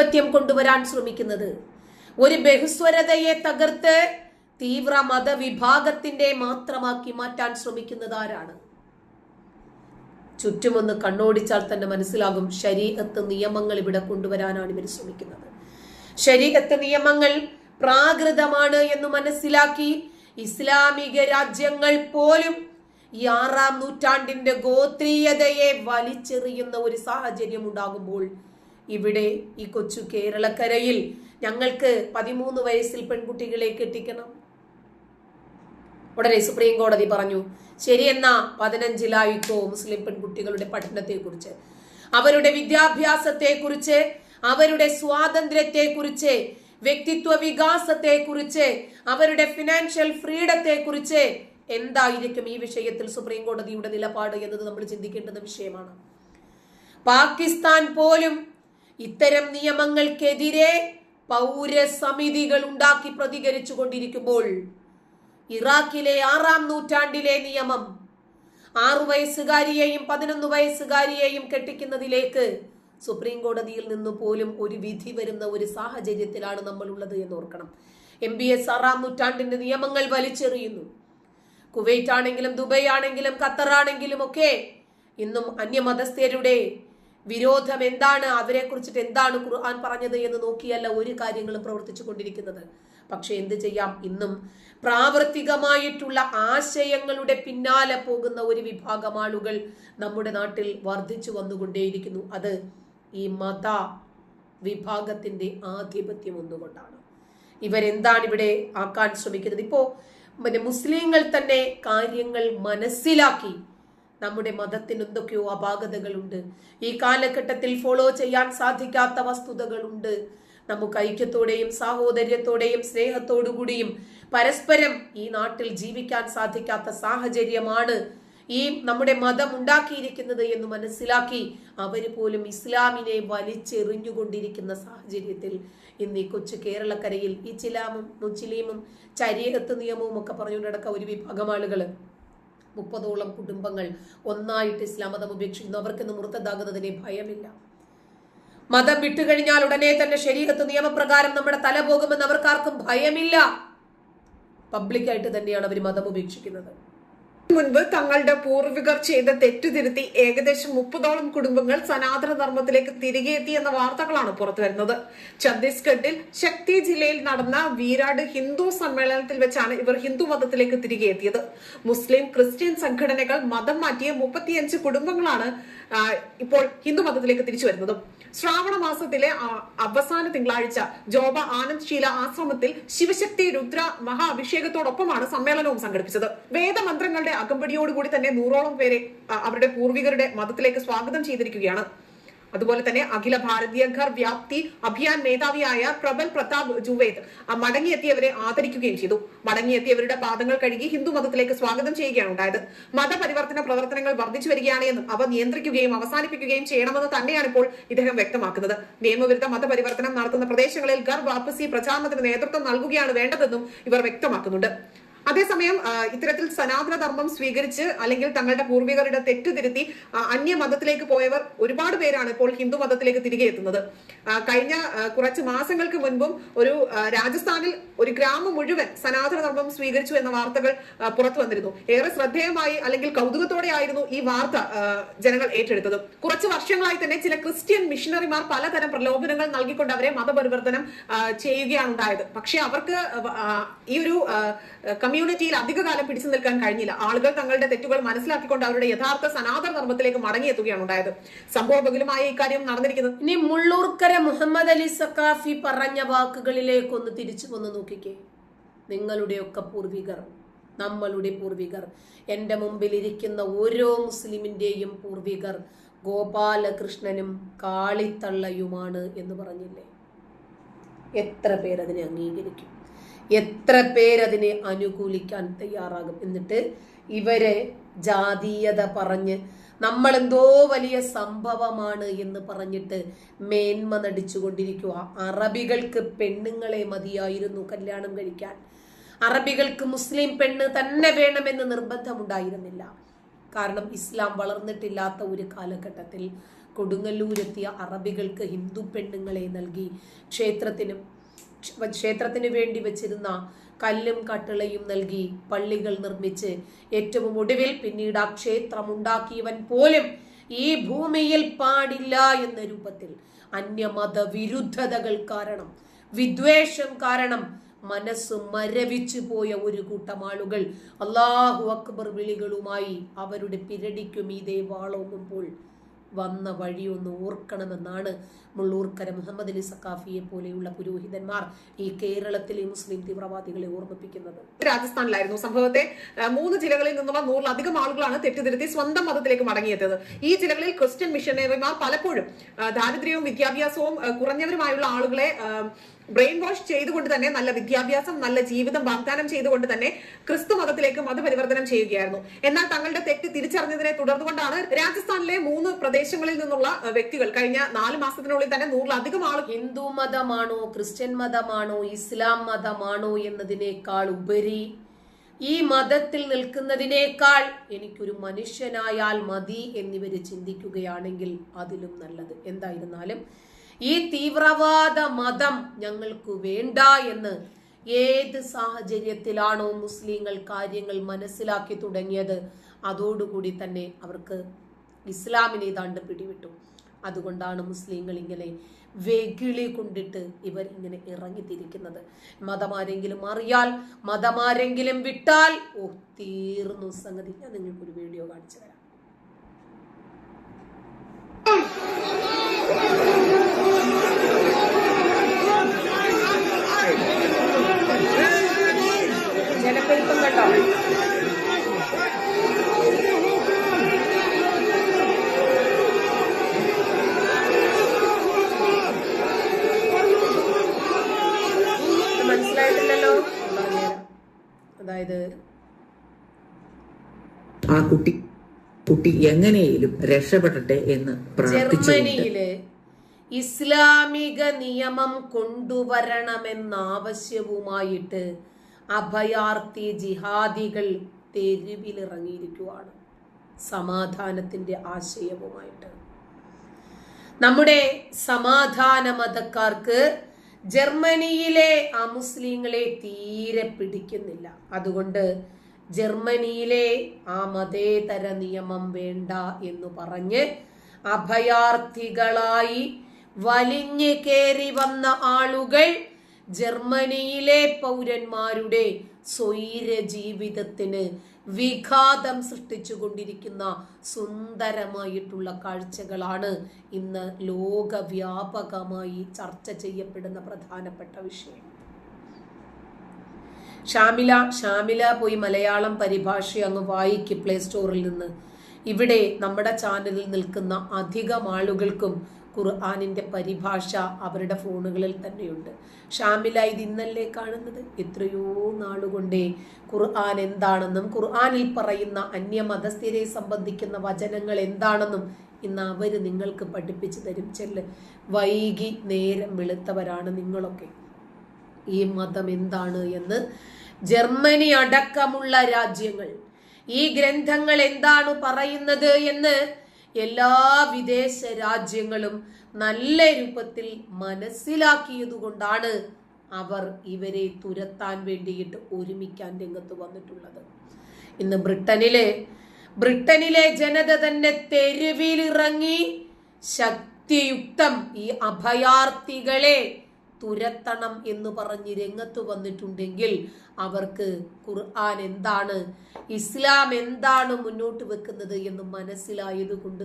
ആധിപത്യം കൊണ്ടുവരാൻ ശ്രമിക്കുന്നത് ഒരു ബഹുസ്വരതയെ തകർത്ത് തീവ്ര മതവിഭാഗത്തിന്റെ മാത്രമാക്കി മാറ്റാൻ ശ്രമിക്കുന്നത് ആരാണ് ചുറ്റുമൊന്ന് കണ്ണോടിച്ചാൽ തന്നെ മനസ്സിലാകും ശരീരത്ത് നിയമങ്ങൾ ഇവിടെ കൊണ്ടുവരാനാണ് ഇവർ ശ്രമിക്കുന്നത് ശരീരത്ത് നിയമങ്ങൾ പ്രാകൃതമാണ് എന്ന് മനസ്സിലാക്കി ഇസ്ലാമിക രാജ്യങ്ങൾ പോലും ഈ ആറാം നൂറ്റാണ്ടിന്റെ ഗോത്രീയതയെ വലിച്ചെറിയുന്ന ഒരു സാഹചര്യം ഉണ്ടാകുമ്പോൾ ഇവിടെ ഈ കൊച്ചു കേരളക്കരയിൽ ഞങ്ങൾക്ക് പതിമൂന്ന് വയസ്സിൽ പെൺകുട്ടികളെ കെട്ടിക്കണം. ഉടനെ സുപ്രീം കോടതി പറഞ്ഞു ശരിയെന്നാ പതിനഞ്ചിലായിക്കോ മുസ്ലിം പെൺകുട്ടികളുടെ പഠനത്തെക്കുറിച്ച്. അവരുടെ വിദ്യാഭ്യാസത്തെക്കുറിച്ച് അവരുടെ സ്വാതന്ത്ര്യത്തെക്കുറിച്ച് വ്യക്തിത്വ വികാസത്തെക്കുറിച്ച് അവരുടെ ഫിനാൻഷ്യൽ ഫ്രീഡത്തെക്കുറിച്ച് എന്തായിരിക്കും ഈ വിഷയത്തിൽ സുപ്രീം കോടതിയുടെ നിലപാട് എന്നത് നമ്മൾ ചിന്തിക്കേണ്ടുന്ന വിഷയമാണ്. പാകിസ്ഥാൻ പോലും ഇത്തരം നിയമങ്ങൾക്കെതിരെ പൗരസമിതികൾ ഉണ്ടാക്കി പ്രതികരിച്ചു കൊണ്ടിരിക്കുമ്പോൾ ഇറാഖിലെ ആറാം നൂറ്റാണ്ടിലെ നിയമം ആറു വയസ്സുകാരിയെയും പതിനൊന്ന് വയസ്സുകാരിയെയും കെട്ടിക്കുന്നതിലേക്ക് സുപ്രീം കോടതിയിൽ നിന്ന് പോലും ഒരു വിധി വരുന്ന ഒരു സാഹചര്യത്തിലാണ് നമ്മൾ ഉള്ളത് എന്ന് ഓർക്കണം എം ബി എസ് ആറാം നൂറ്റാണ്ടിന്റെ നിയമങ്ങൾ വലിച്ചെറിയുന്നു. കുവൈറ്റ് ആണെങ്കിലും ദുബൈ ആണെങ്കിലും ഖത്തർ ആണെങ്കിലും ഒക്കെ ഇന്നും അന്യമതസ്ഥരുടെ വിരോധം എന്താണ്? അവരെ കുറിച്ചിട്ട് എന്താണ് ഖുർആൻ പറഞ്ഞത് എന്ന് നോക്കിയല്ല ഒരു കാര്യങ്ങളും പ്രവർത്തിച്ചു കൊണ്ടിരിക്കുന്നത്. പക്ഷെ എന്ത് ചെയ്യാം? ഇന്നും പ്രാവർത്തികമായിട്ടുള്ള ആശയങ്ങളുടെ പിന്നാലെ പോകുന്ന ഒരു വിഭാഗം ആളുകൾ നമ്മുടെ നാട്ടിൽ വർദ്ധിച്ചു വന്നുകൊണ്ടേയിരിക്കുന്നു. അത് ഈ മത വിഭാഗത്തിന്റെ ആധിപത്യം ഒന്നുകൊണ്ടാണ്. ഇവരെന്താണ് ഇവിടെ ആക്കാൻ ശ്രമിക്കുന്നത്? ഇപ്പോ മുസ്ലിങ്ങൾ തന്നെ കാര്യങ്ങൾ മനസ്സിലാക്കി നമ്മുടെ മതത്തിന് എന്തൊക്കെയോ അപാകതകളുണ്ട്. ഈ കാലഘട്ടത്തിൽ ഫോളോ ചെയ്യാൻ സാധിക്കാത്ത വസ്തുതകളുണ്ട്. നമുക്ക് ഐക്യത്തോടെയും സാഹോദര്യത്തോടെയും സ്നേഹത്തോടുകൂടിയും പരസ്പരം ഈ നാട്ടിൽ ജീവിക്കാൻ സാധിക്കാത്ത സാഹചര്യമാണ് ഈ നമ്മുടെ മതം ഉണ്ടാക്കിയിരിക്കുന്നത് എന്ന് മനസ്സിലാക്കി അവർ പോലും ഇസ്ലാമിനെ വലിച്ചെറിഞ്ഞുകൊണ്ടിരിക്കുന്ന സാഹചര്യത്തിൽ ഇന്ന് ഈ കൊച്ചു കേരളക്കരയിൽ ഈ ചിലാമും മുച്ചിലീമും ചരീഹത്ത് നിയമവും ഒക്കെ പറഞ്ഞുകൊണ്ട് നടക്കുക ഒരു വിഭാഗം ആളുകൾ മുപ്പതോളം കുടുംബങ്ങൾ ഒന്നായിട്ട് ഇസ്ലാം മതം ഉപേക്ഷിക്കുന്നു. അവർക്കിന്ന് മുറുത്തതാകുന്നതിനെ ഭയമില്ല. മതം വിട്ടുകഴിഞ്ഞാൽ ഉടനെ തന്നെ ശരീരത്ത് നിയമപ്രകാരം നമ്മുടെ തല പോകുമെന്ന് അവർക്കാർക്കും ഭയമില്ല. പബ്ലിക്കായിട്ട് തന്നെയാണ് അവർ മതം ഉപേക്ഷിക്കുന്നത്. മുൻപ് തങ്ങളുടെ പൂർവികർ ചെയ്ത തെറ്റുതിരുത്തി ഏകദേശം മുപ്പതോളം കുടുംബങ്ങൾ സനാതന ധർമ്മത്തിലേക്ക് തിരികെ എത്തി എന്ന വാർത്തകളാണ് പുറത്തുവരുന്നത്. ഛത്തീസ്ഗഡിൽ ശക്തി ജില്ലയിൽ നടന്ന വീരാട് ഹിന്ദു സമ്മേളനത്തിൽ വെച്ചാണ് ഇവർ ഹിന്ദു മതത്തിലേക്ക് തിരികെ എത്തിയത്. മുസ്ലിം ക്രിസ്ത്യൻ സംഘടനകൾ മതം മാറ്റിയ മുപ്പത്തിയഞ്ച് കുടുംബങ്ങളാണ് ഇപ്പോൾ ഹിന്ദു മതത്തിലേക്ക് തിരിച്ചു വരുന്നത്. ശ്രാവണ മാസത്തിലെ അവസാന തിങ്കളാഴ്ച ജോബ ആനന്ദ് ശീല ആശ്രമത്തിൽ ശിവശക്തി രുദ്ര മഹാ അഭിഷേകത്തോടൊപ്പമാണ് സമ്മേളനവും സംഘടിപ്പിച്ചത്. വേദമന്ത്രങ്ങളുടെ അകമ്പടിയോടുകൂടി തന്നെ നൂറോളം പേരെ അവരുടെ പൂർവികരുടെ മതത്തിലേക്ക് സ്വാഗതം ചെയ്തിരിക്കുകയാണ്. അതുപോലെ തന്നെ അഖില ഭാരതീയ ഘർ വ്യാപ്തി അഭിയാൻ മേധാവിയായ പ്രബൽ പ്രതാപ് ജുവേദ് മടങ്ങിയെത്തിയവരെ ആദരിക്കുകയും ചെയ്തു. മടങ്ങിയെത്തിയവരുടെ പാദങ്ങൾ കഴുകി ഹിന്ദു മതത്തിലേക്ക് സ്വാഗതം ചെയ്യുകയാണ് ഉണ്ടായത്. മതപരിവർത്തന പ്രവർത്തനങ്ങൾ വർദ്ധിച്ചു വരികയാണ് എന്നും അവ നിയന്ത്രിക്കുകയും അവസാനിപ്പിക്കുകയും ചെയ്യണമെന്ന് തന്നെയാണ് ഇപ്പോൾ ഇദ്ദേഹം വ്യക്തമാക്കുന്നത്. നിയമവിരുദ്ധ മതപരിവർത്തനം നടത്തുന്ന പ്രദേശങ്ങളിൽ ഗർ വാപ്പസി പ്രചാരണത്തിന് നേതൃത്വം നൽകുകയാണ് വേണ്ടതെന്നും ഇവർ വ്യക്തമാക്കുന്നുണ്ട്. അതേസമയം ഇത്തരത്തിൽ സനാതന ധർമ്മം സ്വീകരിച്ച് അല്ലെങ്കിൽ തങ്ങളുടെ പൂർവികരുടെ തെറ്റുതിരുത്തി അന്യ മതത്തിലേക്ക് പോയവർ ഒരുപാട് പേരാണ് ഇപ്പോൾ ഹിന്ദു മതത്തിലേക്ക് തിരികെ എത്തുന്നത്. കഴിഞ്ഞ കുറച്ച് മാസങ്ങൾക്ക് മുൻപും ഒരു രാജസ്ഥാനിൽ ഒരു ഗ്രാമം മുഴുവൻ സനാതന ധർമ്മം സ്വീകരിച്ചു എന്ന വാർത്തകൾ പുറത്തു വന്നിരുന്നു. ഏറെ ശ്രദ്ധേയമായി അല്ലെങ്കിൽ കൗതുകത്തോടെ ആയിരുന്നു ഈ വാർത്ത ജനങ്ങൾ ഏറ്റെടുത്തത്. കുറച്ച് വർഷങ്ങളായി തന്നെ ചില ക്രിസ്ത്യൻ മിഷണറിമാർ പലതരം പ്രലോഭനങ്ങൾ നൽകിക്കൊണ്ട് അവരെ മതപരിവർത്തനം ചെയ്യുകയാണ് ഉണ്ടായത്. പക്ഷെ അവർക്ക് ഈ ഒരു കമ്മ്യൂണിറ്റിയിൽ അധികകാലം പിടിച്ചു നിൽക്കാൻ കഴിഞ്ഞില്ല. ആളുകൾ തങ്ങളുടെ തെറ്റുകൾ മനസ്സിലാക്കിക്കൊണ്ട് അവരുടെ യഥാർത്ഥ സനാതന ധർമ്മത്തിലേക്ക് മടങ്ങിയെത്തുകയാണ് ഉണ്ടായത്. സംഭവബഹുലമായ ഇക്കാര്യം നടന്നിരിക്കുന്നത് ഇനി മുള്ളൂർക്കര മുഹമ്മദ് അലി സക്കാഫി പറഞ്ഞ വാക്കുകളിലേക്കൊന്ന് തിരിച്ചു വന്ന് നോക്കിക്കേ. നിങ്ങളുടെയൊക്കെ പൂർവികർ നമ്മളുടെ പൂർവികർ എന്റെ മുമ്പിൽ ഇരിക്കുന്ന ഓരോ മുസ്ലിമിന്റെയും പൂർവികർ ഗോപാലകൃഷ്ണനും കാളിത്തള്ളയുമാണ് എന്ന് പറഞ്ഞില്ലേ? എത്ര പേരതിനെ അംഗീകരിക്കും? എത്ര പേരതിനെ അനുകൂലിക്കാൻ തയ്യാറാകും? എന്നിട്ട് ഇവരെ ജാതീയത പറഞ്ഞ് നമ്മളെന്തോ വലിയ സംഭവമാണ് എന്ന് പറഞ്ഞിട്ട് മേന്മ നടിച്ചുകൊണ്ടിരിക്കുക. അറബികൾക്ക് പെണ്ണുങ്ങളെ മതിയായിരുന്നു കല്യാണം കഴിക്കാൻ. അറബികൾക്ക് മുസ്ലിം പെണ്ണ് തന്നെ വേണമെന്ന് നിർബന്ധമുണ്ടായിരുന്നില്ല. കാരണം ഇസ്ലാം വളർന്നിട്ടില്ലാത്ത ഒരു കാലഘട്ടത്തിൽ കൊടുങ്ങല്ലൂരെത്തിയ അറബികൾക്ക് ഹിന്ദു പെണ്ണുങ്ങളെ നൽകി ക്ഷേത്രത്തിനും ക്ഷേത്രത്തിന് വേണ്ടി വെച്ചിരുന്ന കല്ലും കട്ടിളയും നൽകി പള്ളികൾ നിർമ്മിച്ച് ഏറ്റവും ഒടുവിൽ പിന്നീട് ആ ക്ഷേത്രം ഉണ്ടാക്കിയവൻ പോലും ഈ ഭൂമിയിൽ പാടില്ല എന്ന രൂപത്തിൽ അന്യമത വിരുദ്ധതകൾ കാരണം വിദ്വേഷം കാരണം മനസ്സ് മരവിച്ചു പോയ ഒരു കൂട്ടം ആളുകൾ അള്ളാഹു അക്ബർ വിളികളുമായി അവരുടെ പിരടിക്കും ഇതേ വാളോങ്ങുമ്പോൾ വന്ന വഴിയൊന്ന് ഓർക്കണമെന്നാണ് മുള്ളൂർക്കര മുഹമ്മദ് അലി സക്കാഫിയെ പോലെയുള്ള പുരോഹിതന്മാർ ഈ കേരളത്തിലെ മുസ്ലിം തീവ്രവാദികളെ ഓർമ്മിപ്പിക്കുന്നത്. രാജസ്ഥാനിലായിരുന്നു സംഭവത്തെ. മൂന്ന് ജില്ലകളിൽ നിന്നുള്ള നൂറിലധികം ആളുകളാണ് തെറ്റിദ്ധരുത്തി സ്വന്തം മതത്തിലേക്ക് മടങ്ങിയെത്തിയത്. ഈ ജില്ലകളിൽ ക്രിസ്ത്യൻ മിഷനറിമാർ പലപ്പോഴും ദാരിദ്ര്യവും വിദ്യാഭ്യാസവും കുറഞ്ഞവരുമായുള്ള ആളുകളെ ബ്രെയിൻ വാഷ് ചെയ്തുകൊണ്ട് തന്നെ നല്ല വിദ്യാഭ്യാസം നല്ല ജീവിതം വാഗ്ദാനം ചെയ്തുകൊണ്ട് തന്നെ ക്രിസ്തു മതത്തിലേക്ക് മതപരിവർത്തനം ചെയ്യുകയായിരുന്നു. എന്നാൽ തങ്ങളുടെ തെറ്റ് തിരിച്ചറിഞ്ഞതിനെ തുടർന്നുകൊണ്ടാണ് രാജസ്ഥാനിലെ മൂന്ന് പ്രദേശങ്ങളിൽ നിന്നുള്ള വ്യക്തികൾ കഴിഞ്ഞ നാല് മാസത്തിനുള്ളിൽ തന്നെ നൂറിലധികം ആളുകൾ ഹിന്ദു മതമാണോ ക്രിസ്ത്യൻ മതമാണോ ഇസ്ലാം മതമാണോ എന്നതിനേക്കാൾ ഉപരി ഈ മതത്തിൽ നിൽക്കുന്നതിനേക്കാൾ എനിക്കൊരു മനുഷ്യനായാൽ മതി എന്നിവര് ചിന്തിക്കുകയാണെങ്കിൽ അതിലും നല്ലത്. എന്തായിരുന്നാലും ഈ തീവ്രവാദ മതം ഞങ്ങൾക്ക് വേണ്ട എന്ന് ഏത് സാഹചര്യത്തിലാണോ മുസ്ലിങ്ങൾ കാര്യങ്ങൾ മനസ്സിലാക്കി തുടങ്ങിയത് അതോടുകൂടി തന്നെ അവർക്ക് ഇസ്ലാമിനെ ഏതാണ്ട് പിടിവിട്ടു. അതുകൊണ്ടാണ് മുസ്ലിങ്ങൾ ഇങ്ങനെ വെകിളി കൊണ്ടിട്ട് ഇവർ ഇങ്ങനെ ഇറങ്ങിത്തിരിക്കുന്നത്. മതമാരെങ്കിലും അറിയാൽ മതമാരെങ്കിലും വിട്ടാൽ ഓ തീർന്നു സംഗതി. ഞാൻ നിങ്ങൾക്കൊരു വീഡിയോ കാണിച്ചു തരാം. ജനപ്പെരുപ്പം കണ്ടോ മനസ്സിലായിട്ടില്ലല്ലോ? അതായത് ആ കുട്ടി കുട്ടി എങ്ങനെയും രക്ഷപ്പെടട്ടെ എന്ന് ജർമ്മനിയിൽ ഇസ്ലാമിക നിയമം കൊണ്ടുവരണമെന്നാവശ്യവുമായിട്ട് അഭയാർത്ഥി ജിഹാദികൾ തെരുവിലിറങ്ങിയിരിക്കുവാണ്. സമാധാനത്തിന്റെ ആശയവുമായിട്ട്. നമ്മുടെ സമാധാന മതക്കാർക്ക് ജർമ്മനിയിലെ അമുസ്ലിങ്ങളെ തീരെ പിടിക്കുന്നില്ല. അതുകൊണ്ട് ജർമ്മനിയിലെ ആ മതേതര നിയമം വേണ്ട എന്ന് പറഞ്ഞ് അഭയാർത്ഥികളായി വലിഞ്ഞു കയറി വന്ന ആളുകൾ ജർമ്മനിയിലെ പൗരന്മാരുടെ സ്വൈര ജീവിതത്തിന് വിഘാതം സൃഷ്ടിച്ചു കൊണ്ടിരിക്കുന്ന സുന്ദരമായിട്ടുള്ള കാഴ്ചകളാണ് ഇന്ന് ലോകവ്യാപകമായി ചർച്ച ചെയ്യപ്പെടുന്ന പ്രധാനപ്പെട്ട വിഷയം. ഷാമില ഷാമില പോയി മലയാളം പരിഭാഷ അങ്ങ് വായിക്ക് പ്ലേ സ്റ്റോറിൽ നിന്ന്. ഇവിടെ നമ്മുടെ ചാനലിൽ നിൽക്കുന്ന അധികം ആളുകൾക്കും ഖുർആാനിന്റെ പരിഭാഷ അവരുടെ ഫോണുകളിൽ തന്നെയുണ്ട്. ഷാമില ഇത് ഇന്നല്ലേ കാണുന്നത്? എത്രയോ നാളുകൊണ്ടേ ഖുർആൻ എന്താണെന്നും ഖുർആാനിൽ പറയുന്ന അന്യമതസ്ഥരെ സംബന്ധിക്കുന്ന വചനങ്ങൾ എന്താണെന്നും ഇന്ന് അവർ നിങ്ങൾക്ക് പഠിപ്പിച്ചു തരും. ചെല്ല് വൈകി നേരം വെളുത്തവരാണ് നിങ്ങളൊക്കെ. ഈ മതം എന്താണ് എന്ന് ജർമ്മനി അടക്കമുള്ള രാജ്യങ്ങൾ ഈ ഗ്രന്ഥങ്ങൾ എന്താണ് പറയുന്നത് എന്ന് എല്ലാ വിദേശ രാജ്യങ്ങളും നല്ല രൂപത്തിൽ മനസ്സിലാക്കിയതുകൊണ്ടാണ് അവർ ഇവരെ തുരത്താൻ വേണ്ടിയിട്ട് ഒരുമിക്കാൻ രംഗത്ത് വന്നിട്ടുള്ളത്. ഇന്ന് ബ്രിട്ടനിലെ ബ്രിട്ടനിലെ ജനത തന്നെ തെരുവിലിറങ്ങി ശക്തിയുക്തം ഈ അഭയാർത്ഥികളെ തുരത്തണം എന്ന് പറഞ്ഞ് രംഗത്ത് വന്നിട്ടുണ്ടെങ്കിൽ അവർക്ക് ഖുർആൻ എന്താണ്? ഇസ്ലാം എന്താണ് മുന്നോട്ട് വെക്കുന്നത് എന്ന് മനസ്സിലായത് കൊണ്ട്